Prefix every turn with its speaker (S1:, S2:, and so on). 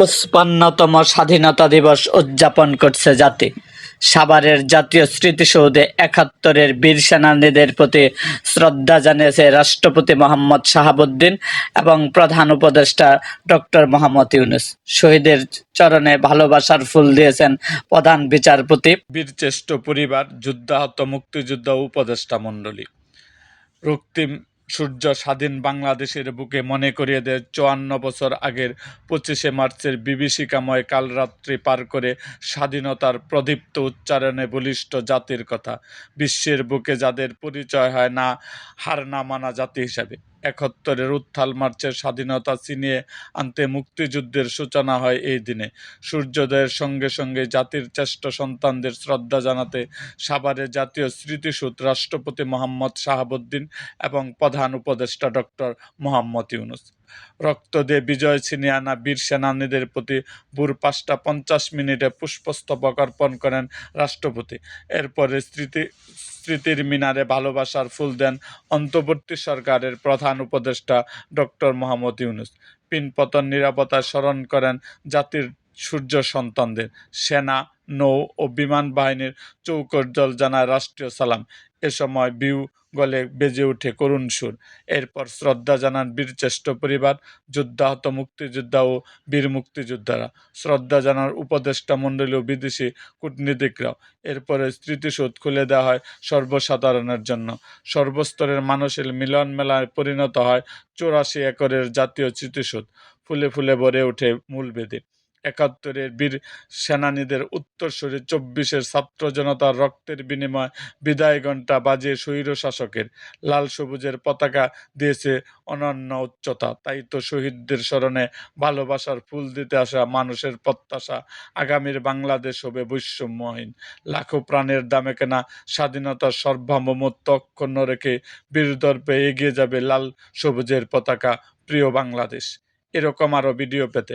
S1: পঁচপান্নতম স্বাধীনতা দিবস উদযাপন করছে জাতি। সাভারের জাতীয় স্মৃতিসৌধে একাত্তরের বীর সেনানীদের প্রতি শ্রদ্ধা জানিয়েছে রাষ্ট্রপতি মোহাম্মদ শাহাবুদ্দিন এবং প্রধান উপদেষ্টা ডক্টর মোহাম্মদ ইউনুস। শহীদের চরণে ভালোবাসার ফুল দিয়েছেন প্রধান বিচারপতি। বীরচেষ্ট পরিবার, যুদ্ধাহত মুক্তিযোদ্ধা উপদেষ্টা মণ্ডলী। রক্তিম সূর্য স্বাধীন বাংলাদেশের বুকে মনে করিয়ে দেয় চুয়ান্ন বছর আগের পঁচিশে মার্চের বিভীষিকাময় কালরাত্রি পার করে স্বাধীনতার প্রদীপ্ত উচ্চারণে বলিষ্ঠ জাতির কথা। বিশ্বের বুকে যাদের পরিচয় হয় না, হার না মানা জাতি হিসাবে। একাত্তরের উত্থাল মার্চের স্বাধীনতা ছিনিয়ে আনতে মুক্তিযুদ্ধের সূচনা হয় এই দিনে। সূর্যোদয়ের সঙ্গে সঙ্গে জাতির চেষ্ট সন্তানদের শ্রদ্ধা জানাতে সাভারে জাতীয় স্মৃতিসূত রাষ্ট্রপতি মোহাম্মদ শাহাবুদ্দিন এবং প্রধান উপদেষ্টা ডক্টর মোহাম্মদ ইউনুস। রক্ত দিয়ে বিজয় ছিনিয়ে আনা বীর সেনানীদের প্রতি ভোর পাঁচটা পঞ্চাশ মিনিটে পুষ্পস্তবক অর্পণ করেন রাষ্ট্রপতি। এরপরে স্মৃতি, স্মৃতির মিনারে ভালোবাসার ফুল দেন অন্তর্বর্তী সরকারের প্রধান উপদেষ্টা ডক্টর মোহাম্মদ ইউনুস। পিনপতন নিরাপত্তা স্মরণ করেন জাতির সূর্য সন্তানদের সেনা, নৌ ও বিমান বাহিনীর চৌকর্জল জানায় রাষ্ট্রীয় সালাম। এ সময় বিউ গলে বেজে ওঠে করুণ সুর। এরপর শ্রদ্ধা জানান বীরচেষ্ট পরিবার, যুদ্ধাহত মুক্তিযোদ্ধা ও বীর মুক্তিযোদ্ধারা। শ্রদ্ধা জানার উপদেষ্টা মণ্ডলী ও বিদেশি কূটনীতিকরাও। এরপরে স্মৃতিসৌধ খুলে দেওয়া হয় সর্বসাধারণের জন্য। সর্বস্তরের মানুষের মিলন মেলায় পরিণত হয় চৌরাশি একরের জাতীয় স্মৃতিসৌধ। ফুলে ফুলে ভরে ওঠে মূল বেদে। একাত্তরের বীর সেনানীদের উত্তরসূরি চব্বিশের ছাত্র জনতার রক্তের বিনিময় বিদায় ঘণ্টা বাজিয়ে স্বৈর শাসকের লাল সবুজের পতাকা দিয়েছে অনন্য উচ্চতা। তাই তো শহীদদের স্মরণে ভালোবাসার ফুল দিতে আসা মানুষের প্রত্যাশা আগামীর বাংলাদেশ হবে বৈষম্যহীন। লাখো প্রাণের দামে কেনা স্বাধীনতার সার্বভৌমত্ব অক্ষুণ্ণ রেখে বীরদর্পে এগিয়ে যাবে লাল সবুজের পতাকা প্রিয় বাংলাদেশ। এরকম আরও ভিডিও পেতে